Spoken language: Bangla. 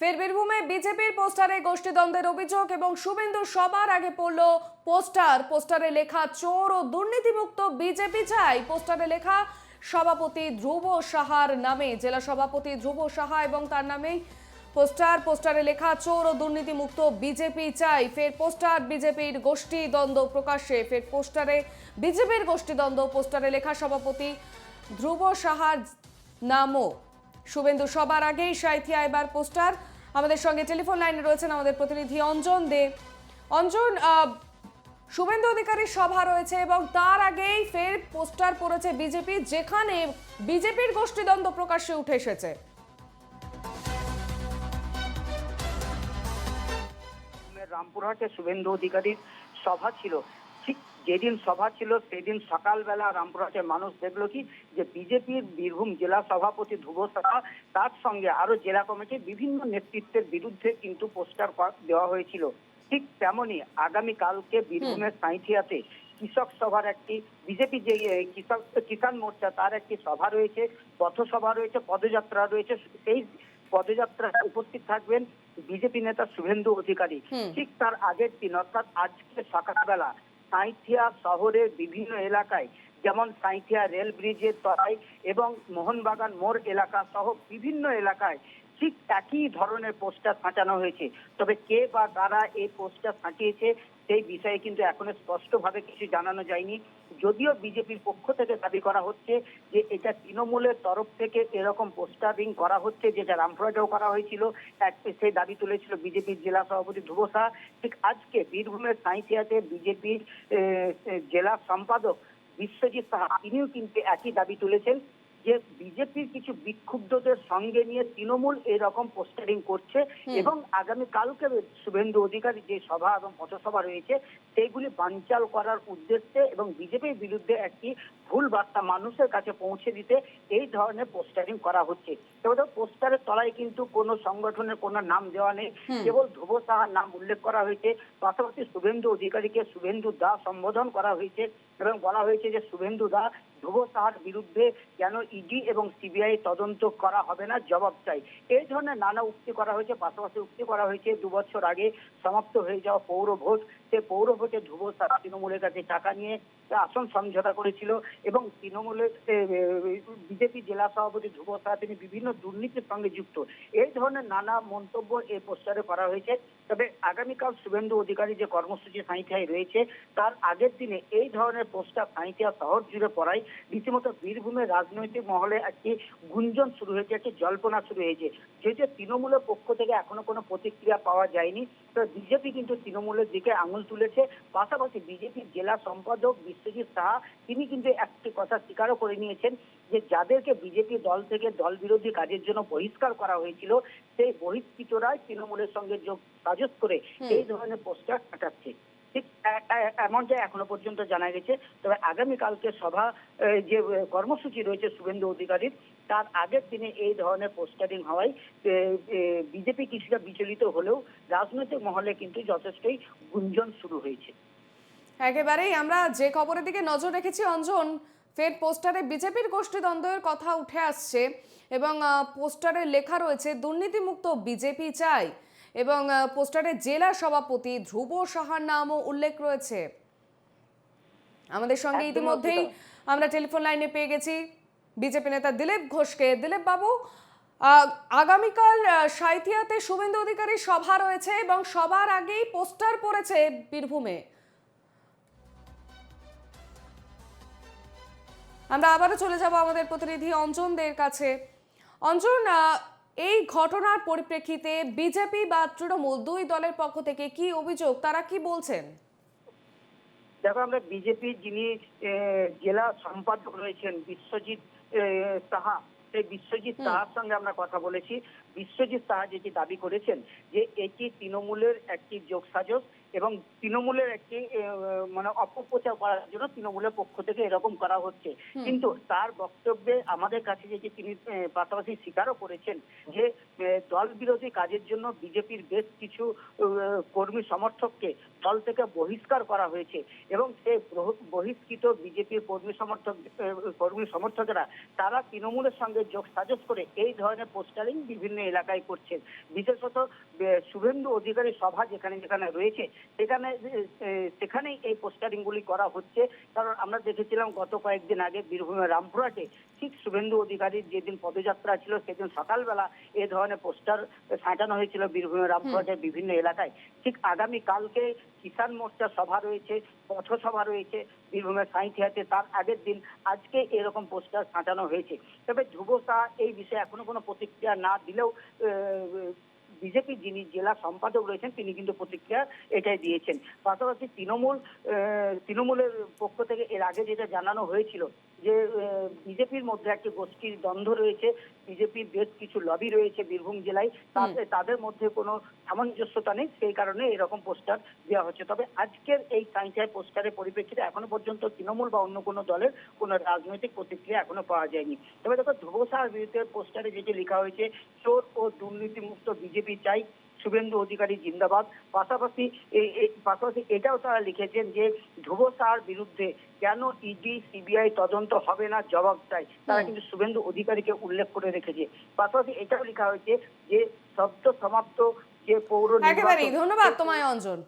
ফের বীরভূমে বিজেপির পোস্টারে গোষ্ঠীদ্বন্দ্বের অভিযোগ এবং শুভেন্দু সবার আগে পড়ল পোস্টার। পোস্টারে লেখা, চোর ও দুর্নীতিমুক্ত বিজেপি চাই। পোস্টারে লেখা, সভাপতি ধ্রুব সাহার নামে। জেলা সভাপতি ধ্রুব সাহা এবং তার নামেই পোস্টার। পোস্টারে লেখা, চোর ও দুর্নীতিমুক্ত বিজেপি চাই। ফের পোস্টার বিজেপির গোষ্ঠী দ্বন্দ্ব প্রকাশ্যে। ফের পোস্টারে বিজেপির গোষ্ঠী দ্বন্দ্ব পোস্টারে লেখা, সভাপতি ধ্রুব সাহার নামও। শুভেন্দু সবার আগেই সাইথিয়া এবার পোস্টার। আমাদের সঙ্গে টেলিফোন লাইনে রয়েছেন আমাদের প্রতিনিধি অঞ্জন দে। অঞ্জন শুভেন্দু অধিকারীর সভা রয়েছে এবং তার আগেই ফের পোস্টার পড়েছে বিজেপি, যেখানে বিজেপির গোষ্ঠীদ্বন্দ্ব প্রকাশ্যে উঠে এসেছে। রামপুরহাটে শুভেন্দু অধিকারীর সভা ছিল। যেদিন সভা ছিল সেদিন সকালবেলা রামপুরহাটের মানুষ দেখল কি যে বিজেপির বীরভূম জেলা সভাপতি ধ্রুব সাহা তার সঙ্গে আরও জেলা কমিটির বিভিন্ন নেতৃত্বের বিরুদ্ধে কিন্তু পোস্টার দেওয়া হয়েছিল। ঠিক তেমনি আগামী কালকে বীরভূমের সাঁইথিয়াতে কৃষক সভার একটি বিজেপি যে কৃষক কিষাণ মোর্চা তার একটি সভা রয়েছে পথসভা রয়েছে পদযাত্রা রয়েছে সেই পদযাত্রায় উপস্থিত থাকবেন বিজেপি নেতা শুভেন্দু অধিকারী। ঠিক তার আগের দিন অর্থাৎ আজকে সকালবেলা সাঁইথিয়া শহরের বিভিন্ন এলাকায়, যেমন সাঁইথিয়া রেল ব্রিজের তলায় এবং মোহনবাগান মোড় এলাকা সহ বিভিন্ন এলাকায় ঠিক একই ধরনের পোস্টার সাঁটানো হয়েছে। তবে কে বা কারা এই পোস্টার সাঁটিয়েছে সেই বিষয়ে কিন্তু এখনও স্পষ্টভাবে কিছু জানানো যায়নি। যদিও বিজেপির পক্ষ থেকে দাবি করা হচ্ছে যে এটা তৃণমূলের তরফ থেকে এরকম পোস্টারিং করা হচ্ছে, যেটা রামপুরহাটেও করা হয়েছিল। সেই দাবি তুলেছিল বিজেপির জেলা সভাপতি ধ্রুব শাহ ঠিক আজকে বীরভূমের সাঁইথিয়াতে বিজেপির জেলা সম্পাদক বিশ্বজিৎ সাহা, তিনিও কিন্তু একই দাবি তুলেছেন। যে বিজেপির কিছু বিক্ষুব্ধদের সঙ্গে নিয়ে তৃণমূল এরকম পোস্টারিং করছে এবং আগামী কালকে শুভেন্দু অধিকারী যে সভা এবং পথসভা রয়েছে সেগুলি বানচাল করার উদ্দেশ্যে এবং বিজেপির বিরুদ্ধে একটি ভুল বার্তা মানুষের কাছে পৌঁছে দিতে এই ধরনের পোস্টারিং করা হচ্ছে। এবার পোস্টারের তলায় কিন্তু কোনো সংগঠনের কোনো নাম দেওয়া নেই। কেবল ধ্রুব সাহার নাম উল্লেখ করা হয়েছে। পাশাপাশি শুভেন্দু অধিকারীকে শুভেন্দু দা সম্বোধন করা হয়েছে এবং বলা হয়েছে যে শুভেন্দু দা ধ্রুব সাহার বিরুদ্ধে কেন ইডি এবং সিবিআই তদন্ত করা হবে না জবাব চাই। এই ধরনের নানা উক্তি করা হয়েছে। পাশাপাশি উক্তি করা হয়েছে দু বছর আগে সমাপ্ত হয়ে যাওয়া পৌর ভোট সে পৌর ভোটে ধ্রুব তৃণমূলের কাছে টাকা নিয়ে আসন সমঝোতা করেছিল এবং তৃণমূলের বিজেপি জেলা সভাপতি ধ্রুব সাহা তিনি বিভিন্ন দুর্নীতির সঙ্গে যুক্ত। এই ধরনের নানা মন্তব্য এই পোস্টারে করা হয়েছে। তবে আগামীকাল শুভেন্দু অধিকারী যে কর্মসূচি সাঁইথিয়ায় রয়েছে, তার আগের দিনে এই ধরনের পোস্টার সাঁইথিয়া শহর জুড়ে পড়ায় রীতিমতো বীরভূমের রাজনৈতিক মহলে একটি গুঞ্জন শুরু হয়েছে, একটি জল্পনা শুরু হয়েছে। যেহেতু তৃণমূলের পক্ষ থেকে এখনও কোনো প্রতিক্রিয়া পাওয়া যায়নি, তো বিজেপি কিন্তু তৃণমূলের দিকে আঙুল তুলেছে। পাশাপাশি বিজেপির জেলা সম্পাদক বিশ্বজিৎ সাহা তিনি কিন্তু একটি কথা স্বীকারও করে নিয়েছেন যে যাদেরকে বিজেপি দল থেকে দল বিরোধী কাজের জন্য বহিষ্কার করা হয়েছিল সেই বহিষ্কৃতরাই তৃণমূলের সঙ্গে যোগ সাজস করে এই ধরনের পোস্টার কাটাচ্ছে ঠিক এ- এ- এখনও পর্যন্ত জানা গেছে। তবে আগামীকালকে সভা যে কর্মসূচি রয়েছে শুভেন্দু অধিকারীর, তার আগের দিনে এই ধরনের পোস্টারিং হওয়ায় বিজেপি কিছুটা বিচলিত হলেও রাজনৈতিক মহলে কিন্তু যথেষ্টই গুঞ্জন শুরু হয়েছে। একেবারেই আমরা যে খবরের দিকে নজর রেখেছি, অঞ্জন, ফের পোস্টারে বিজেপির গোষ্ঠীদ্বন্দ্বের কথা উঠে আসছে এবং পোস্টারে লেখা রয়েছে, দুর্নীতিমুক্ত বিজেপি চাই। এবং পোস্টারে জেলা সভাপতি ধ্রুব সাহার নামও উল্লেখ রয়েছে। আমাদের সঙ্গে ইতিমধ্যেই আমরা টেলিফোন লাইনে পেয়ে গেছি। বিজেপি নেতা দিলীপ ঘোষকে। দিলীপ বাবু আগামীকাল সাঁইথিয়াতে শুভেন্দু অধিকারীর সভা রয়েছে এবং সবার আগেই পোস্টার পড়েছে বীরভূমে। আমরা আবারও চলে যাব আমাদের প্রতিনিধি অঞ্জনদের কাছে। অঞ্জন এই ঘটনার পরিপ্রেক্ষিতে বিজেপি বা তৃণমূল দুই দলের পক্ষ থেকে কি অভিযোগ? তারা কি বলছেন? দেখো আমরা বিজেপি যিনি জেলা সম্পাদক রয়েছেন বিশ্বজিৎ সাহা সেই বিশ্বজিৎ। সাহার সঙ্গে আমরা কথা বলেছি। বিশ্বজিৎ সাহা যেটি দাবি করেছেন যে এটি তৃণমূলের একটি যোগসাজস এবং তৃণমূলের একটি মানে অপপ্রচার করার জন্য তৃণমূলের পক্ষ থেকে এরকম করা হচ্ছে। কিন্তু তার বক্তব্যে আমাদের কাছে যে তিনি পাশাপাশি স্বীকারও করেছেন যে দল বিরোধী কাজের জন্য বিজেপির বেশ কিছু কর্মী সমর্থককে দল থেকে বহিষ্কার করা হয়েছে এবং সেই বহ- বহিষ্কৃত বিজেপির কর্মী সমর্থক কর্মী সমর্থকেরা তারা তৃণমূলের সঙ্গে যোগ সাজস করে এই ধরনের পোস্টারিং বিভিন্ন এলাকায় করছেন। বিশেষত শুভেন্দু অধিকারী সভা যেখানে যেখানে রয়েছে সেখানে সেখানেই এই পোস্টারিং গুলি করা হচ্ছে। কারণ আমরা দেখেছিলাম গত কয়েকদিন আগে বীরভূমের রামপুরহাটে ঠিক শুভেন্দু অধিকারীর যেদিন পদযাত্রা ছিল সেদিন সকালবেলা এ ধরনের পোস্টার সাঁটানো হয়েছিল বীরভূমের রামপুরহাটের বিভিন্ন এলাকায়। ঠিক আগামী কালকে কিষাণ মোর্চা সভা রয়েছে পথসভা রয়েছে বীরভূমের সাঁইথিয়াতে তার আগের দিন আজকে এরকম পোস্টার সাঁটানো হয়েছে। তবে ধ্রুব শাহ এই বিষয়ে এখনও কোনো প্রতিক্রিয়া না দিলেও বিজেপি যিনি জেলা সম্পাদক রয়েছেন তিনি কিন্তু প্রতিক্রিয়া এটাই দিয়েছেন। পাশাপাশি তৃণমূল তৃণমূলের পক্ষ থেকে এর আগে যেটা জানানো হয়েছিল যে বিজেপির মধ্যে একটি গোষ্ঠীর দ্বন্দ্ব রয়েছে বিজেপির বেশ কিছু লবি রয়েছে বীরভূম জেলায় তাদের তাদের মধ্যে কোনো সামঞ্জস্যতা নেই সেই কারণে এরকম পোস্টার দেওয়া হচ্ছে। তবে আজকের এই সাইন্সাই পোস্টারের পরিপ্রেক্ষিতে এখনও পর্যন্ত তৃণমূল বা অন্য কোনো দলের কোনো রাজনৈতিক প্রতিক্রিয়া এখনও পাওয়া যায়নি। তবে দেখো ধ্রুব সাহার বিরুদ্ধে পোস্টারে যেটি লেখা হয়েছে চোর ও দুর্নীতিমুক্ত বিজেপি চাই শুভেন্দু অধিকারী জিন্দাবাদ। পাশাপাশি পাশাপাশি এটাও তারা লিখেছেন যে ধ্রুব সার বিরুদ্ধে কেন ইডি সিবিআই তদন্ত হবে না? জবাব চাই। তারা কিন্তু শুভেন্দু অধিকারীকে উল্লেখ করে রেখেছে। পাশাপাশি এটাও লেখা হয়েছে যে শব্দ সমাপ্ত যে পৌর ধন্যবাদ তোমায় অঞ্জন।